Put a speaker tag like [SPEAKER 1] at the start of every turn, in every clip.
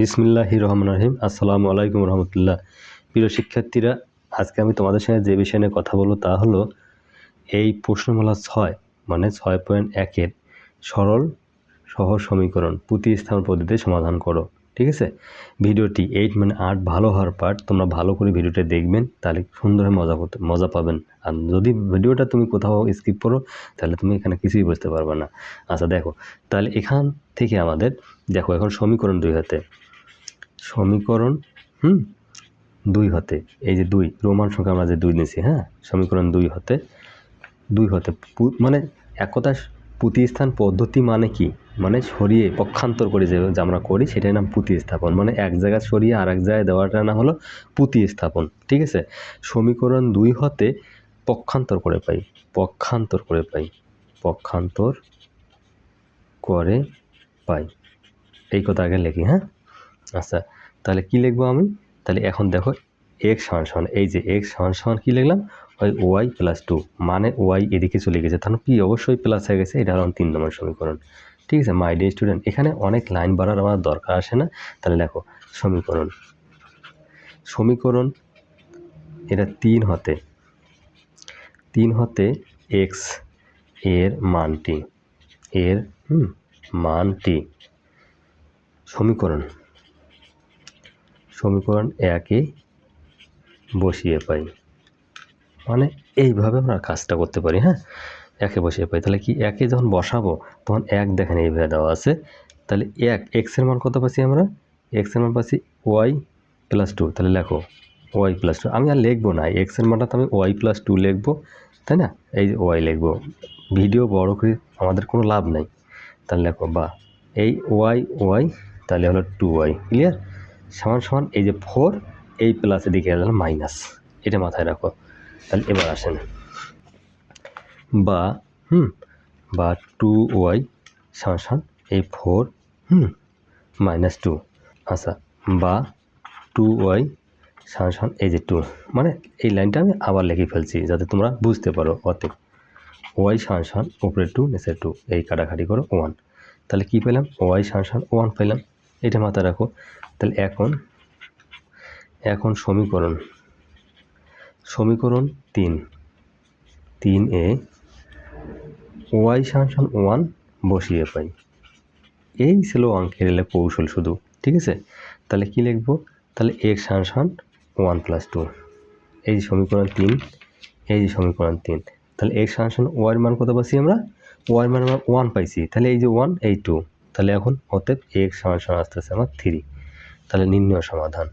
[SPEAKER 1] বিসমিল্লাহি রহমান রহিম। আসসালামু আলাইকুম রহমতুল্লাহ। প্রিয় শিক্ষার্থীরা, আজকে আমি তোমাদের সঙ্গে যে বিষয় নিয়ে কথা বলব তা হলো এই প্রশ্নমালা ছয় মানে ছয় পয়েন্ট একের সরল সহজ সমীকরণ প্রতিস্থাপন পদ্ধতিতে সমাধান করো, ঠিক আছে? ভিডিওটি এইট মানে আট ভালো হওয়ার পার্ট তোমরা ভালো করে ভিডিওটা দেখবেন, তাহলে সুন্দরভাবে মজা করতে মজা পাবেন। আর যদি ভিডিওটা তুমি কোথাও স্কিপ করো, তাহলে তুমি এখানে কিছুই বুঝতে পারবে না। আচ্ছা দেখো, তাহলে এখান থেকে আমাদের, দেখো, এখন সমীকরণ দুই হাতে। সমীকরণ, হুম? দুই হতে, এই যে দুই, রোমান সংখ্যা আমরা যে দুই নিয়েছি হ্যাঁ? সমীকরণ দুই হতে দুই হতে মানে এক কথা প্রতিস্থান পদ্ধতি মানে কি? মানে সরিয়ে পক্ষান্তর করে যে আমরা করি, সেটার নাম প্রতিস্থাপন। মানে এক জায়গায় সরিয়ে আর এক জায়গায় দেওয়াটার নাম হলো প্রতিস্থাপন, ঠিক আছে? সমীকরণ দুই হতে পক্ষান্তর করে পাই, পক্ষান্তর করে পাই, পক্ষান্তর করে পাই। এই কথা আগে লিখি হ্যাঁ? আচ্ছা তাহলে কি লিখব আমি? তাহলে এখন দেখো এক্স সমান সমান, এই যে এক্স সমান সমান কী লিখলাম? ওই ওয়াই প্লাস টু মানে ওয়াই এদিকে চলে গেছে। তাহলে কি অবশ্যই প্লাস হয়ে গেছে? এটা হলো তিন নম্বর সমীকরণ। ঠিক আছে মাই ডে স্টুডেন্ট এখানে অনেক লাইন বাড়ার আমার দরকার আসে না। তাহলে দেখো, সমীকরণ। সমীকরণ, এটা তিন হতে তিন হতে এক্সের মানটি এর মানটি। সমীকরণ। সমীকরণ একে বসিয়ে পাই। মানে এইভাবে আমরা কাজটা করতে পারি হ্যাঁ? একে বসিয়ে পাই। তাহলে কি একে যখন বসাবো, তখন এক দেখেন এইভাবে দেওয়া আছে। তাহলে এক এক্সের মান কত পাচ্ছি আমরা? এক্সের মান পাচ্ছি ওয়াই প্লাস টু তাহলে লেখো ওয়াই প্লাস টু আমি আর লিখব না এক্সের মানটা তো আমি ওয়াই প্লাস টু লিখব, তাই না? এই যে ওয়াই লিখব। ভিডিও বড় করে আমাদের কোনো লাভ নাই। তাহলে লেখো বা, এই ওয়াই ওয়াই তাহলে হলো টু ওয়াই ক্লিয়ার সমান সমান এই যে ফোর, এই প্লাস এদিকে গেল মাইনাস এটা মাথায় রাখো। তাহলে এবার আসেন। বা, হুম, বা টু ওয়াই সমান সমান এই ফোর হুম মাইনাস টু আচ্ছা বা টু ওয়াই সমান সমান এই যে টু মানে এই লাইনটা আমি আবার লিখে ফেলছি, যাতে তোমরা বুঝতে পারো অতএব। ওয়াই সমান সমান উপরে টু নিচে টু এই কাটাকাটি করো ওয়ান তাহলে কী পেলাম? ওয়াই সমান সমান ওয়ান পেলাম। এটা মাথায় রাখো। তাহলে এখন এখন সমীকরণ। সমীকরণ তিন। তিন এ ওয়াই সমান ওয়ান বসিয়ে পাই। এই ছিল অঙ্কের এলে কৌশল শুধু, ঠিক আছে? তাহলে কি লিখব? তাহলে এক্স সমান ওয়ান প্লাস টু। এই যে সমীকরণ তিন, এই যে সমীকরণ তিন। তাহলে এক্স সমান ওয়ার মান কত পাচ্ছি আমরা? ওয়ার মান আমরা ওয়ান পাইছি। তাহলে এই যে ওয়ান, এই টু। তাহলে এখন অতএব এক্স সমান সমান আসতেছে আমার থ্রি তাহলে নির্ণয় সমাধান।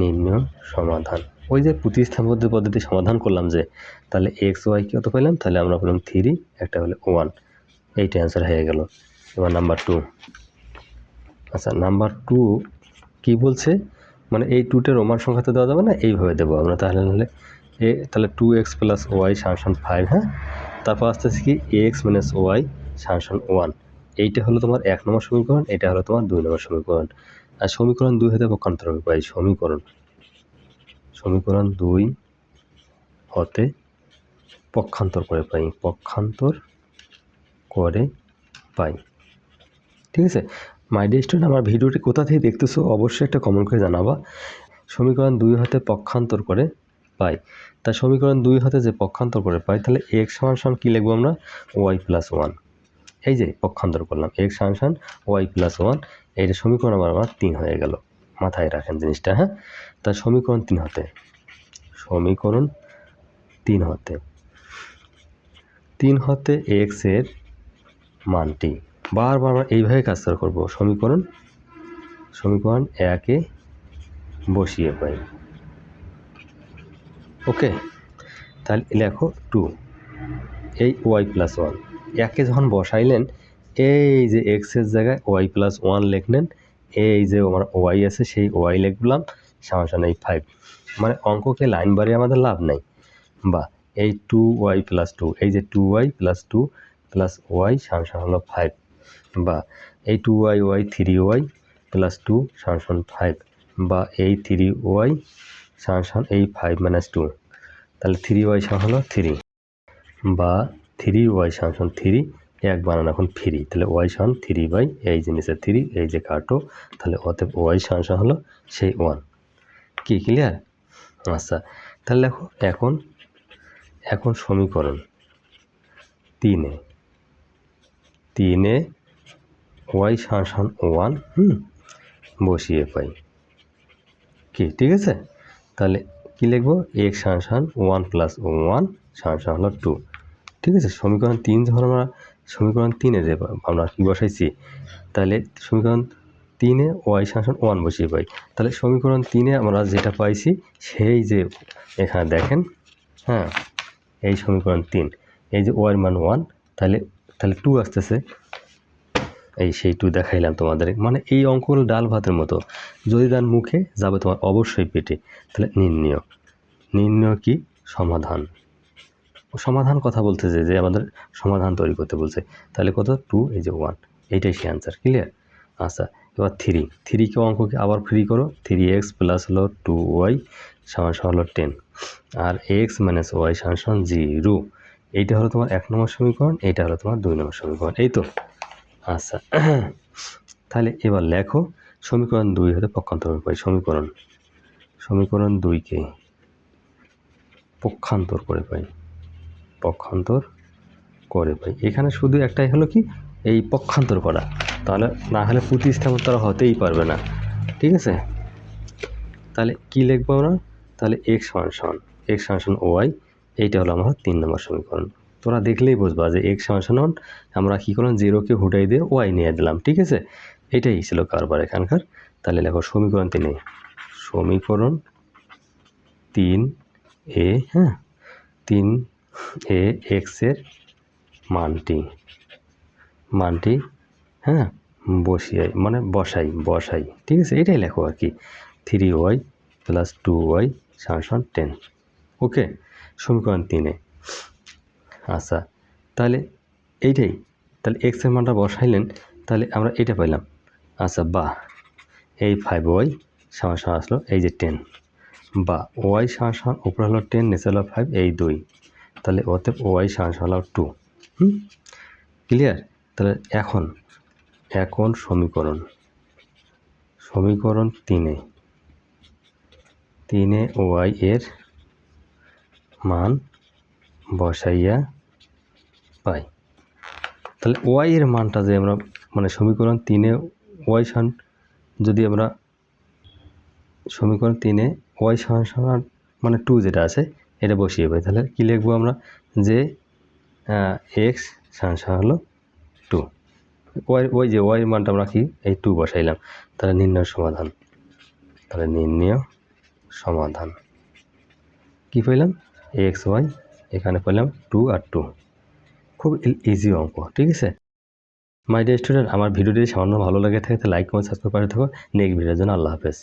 [SPEAKER 1] নির্ণয় সমাধান। ওই যে প্রতিস্থান পদ্ধতি সমাধান করলাম যে, তাহলে এক্স, ওয়াই কত পেলাম? তাহলে আমরা পেলাম থ্রি একটা হলো ওয়ান এইটা অ্যান্সার হয়ে গেল। এবার নাম্বার টু আচ্ছা নাম্বার টু কী বলছে? মানে এই টুটে রোমান সংখ্যাতে দেওয়া যাবে না, এইভাবে দেবো আমরা। তাহলে নাহলে এ, তাহলে টু এক্স প্লাস ওয়াই সাংশন ফাইভ হ্যাঁ? তারপর আস্তে আস্তে কি? এক্স মাইনাস ওয়াই সাংশন ওয়ান এইটা হলো তোমার এক নম্বর সমীকরণ, এটা হলো তোমার দুই নম্বর সমীকরণ। আর সমীকরণ দুই হতে পক্ষান্তর হবে পাই সমীকরণ। সমীকরণ দুই হতে পক্ষান্তর করে পাই, পক্ষান্তর করে পাই। ঠিক আছে? মাই ডে স্টুডেন্ট আমার ভিডিওটি কোথা থেকে দেখতেছো অবশ্যই একটা কমেন্ট করে জানাবা। সমীকরণ দুই হাতে পক্ষান্তর করে পাই। তা সমীকরণ দুই হাতে যে পক্ষান্তর করে পাই, তাহলে এক্স সমান সমান কী লিখব আমরা? ওয়াই প্লাস ওয়ান এই যে পক্ষান্তর করলাম এক্স সমান ওয়াই প্লাস ওয়ান এইটা সমীকরণ আমার আমার তিন হয়ে গেল। মাথায় রাখেন জিনিসটা হ্যাঁ? তা সমীকরণ তিন হতে, সমীকরণ তিন হতে তিন হতে এক্সের মানটি বারবার আমরা এইভাবে কাজ করব, সমীকরণ সমীকরণ একে বসিয়ে পাই। ওকে তাহলে লেখো টু এই ওয়াই প্লাস ওয়ান একে যখন বসাইলেন, এই যে এক্সের জায়গায় ওয়াই প্লাস ওয়ান লিখলেন, এই যে আমার ওয়াই আছে সেই ওয়াই লিখলাম সামসান এই ফাইভ মানে অঙ্ককে লাইন বাড়িয়ে আমাদের লাভ নেই। বা এই টু ওয়াই প্লাস টু এই যে two Y plus two plus Y সামসান হলো ফাইভ বা এই two Y Y three Y plus two সামসান five বা এই থ্রি ওয়াই সামসান এই ফাইভ মাইনাস টু তাহলে থ্রি ওয়াই সাম হলো থ্রি বা থ্রি ওয়াই সামসান থ্রি এক বানান এখন থ্রি তাহলে ওয়াই সমান থ্রি বাই এই নিচে থ্রি এই যে কাটো, তাহলে অতএব ওয়াই সমান সমান হলো সেই ওয়ান কি ক্লিয়ার আচ্ছা তাহলে দেখো এখন এখন সমীকরণ তিনে তিনে ওয়াই সমান সমান ওয়ান হুম, বসিয়ে পাই। কি, ঠিক আছে? তাহলে কি লিখব? এক্স সমান সমান ওয়ান প্লাস ওয়ান সমান সমান হলো টু ঠিক আছে, সমীকরণ তিন যখন আমরা, সমীকরণ তিনে যে আমরা কী বসাইছি, তাহলে সমীকরণ তিনে ওয়াই সমান ওয়ান বসিয়ে পাই। তাহলে সমীকরণ তিনে আমরা যেটা পাইছি, সেই যে এখানে দেখেন হ্যাঁ এই সমীকরণ তিন, এই যে ওয়াই মান ওয়ান তাহলে তাহলে টু আসতেছে। এই সেই টু দেখাইলাম তোমাদের মানে এই অঙ্কগুলো ডাল ভাতের মতো। যদি তার মুখে যাবে তোমার অবশ্যই পেটে, তাহলে নির্ণয়। নির্ণয় কি? সমাধান। সমাধান কথা বলতেছে যে আমাদের সমাধান তৈরি করতে বলছে। তাহলে কত? টু এই যে ওয়ান এইটাই সেই অ্যান্সার ক্লিয়ার আচ্ছা এবার থ্রি থ্রিকে অঙ্ককে আবার ফ্রি করো? থ্রি এক্স প্লাস হলো টু ওয়াই সমান হলো টেন আর এক্স মাইনাস ওয়াই সমান জিরো এইটা হলো তোমার এক নম্বর সমীকরণ, এইটা হলো তোমার দুই নম্বর সমীকরণ। এই তো? আচ্ছা। তাহলে এবার লেখো, সমীকরণ দুই হতে পক্ষান্তর পাই সমীকরণ। সমীকরণ দুইকে পক্ষান্তর করে পাই পক্ষান্তর করে ভাই। এখানে শুধু একটাই হলো কি, এই পক্ষান্তর করা। তাহলে না হলে প্রতিস্থাপন তারা হতেই পারবে না। ঠিক আছে? তাহলে কি লিখব আমরা? তাহলে এক্স সমান এক্স সমান ওয়াই এইটা হলো আমার তিন নম্বর সমীকরণ। তোরা দেখলেই বুঝবা যে এক্স সমান আমরা কী করলাম? জিরোকে হুটাই দিয়ে ওয়াই নিয়ে দিলাম। ঠিক আছে? এটাই ছিল কারবার এখানকার। তাহলে লেখো সমীকরণ তিনে সমীকরণ তিন এ হ্যাঁ? তিন এ এক্সের মানটি। মানটি হ্যাঁ বসিয়াই মানে বসাই বসাই। ঠিক আছে, এটাই লেখো আর কি। Three Y plus two Y সমান টেন ওকে সমীকরণ তিনে আচ্ছা তাহলে এইটাই। তাহলে এক্সের মানটা বসাইলেন, তাহলে আমরা এটা পাইলাম। আচ্ছা বা, এই ফাইভ ওয়াই সমান আসলো, এই যে টেন বা ওয়াই সমান উপরে হলো টেন নিচে হলো ফাইভ এই দুই। তাহলে ওতে ওয়াই হলো টু হুম? ক্লিয়ার তাহলে এখন এখন সমীকরণ। সমীকরণ তিনে। তিনে ওয়াই এর মান বসাইয়া পাই। তাহলে ওয়াই এর মানটা যে আমরা মানে সমীকরণ তিনে ওয়াই সমান, যদি আমরা সমীকরণ তিনে ওয়াই সমান মানে টু যেটা আছে এটা বসিয়ে পাই তাহলে কী লিখব আমরা? যে এক্স সমান হলো টু ওয়াই ওই যে ওয়াই মানটা আমরা কি? এই টু বসাইলাম। তাহলে নির্ণয় সমাধান। তাহলে নির্ণয় সমাধান। কি পেলাম? এক্স ওয়াই এখানে পেলাম টু আর টু খুব ইজি অঙ্ক, ঠিক আছে? মাই ডিয়ার স্টুডেন্ট আমার ভিডিওটি সামান্য ভালো লাগে থাকে লাইক কমেন্ট সাবস্ক্রাইব করে থাকো। নেক্সট ভিডিওর জন্য আল্লাহ হাফেজ।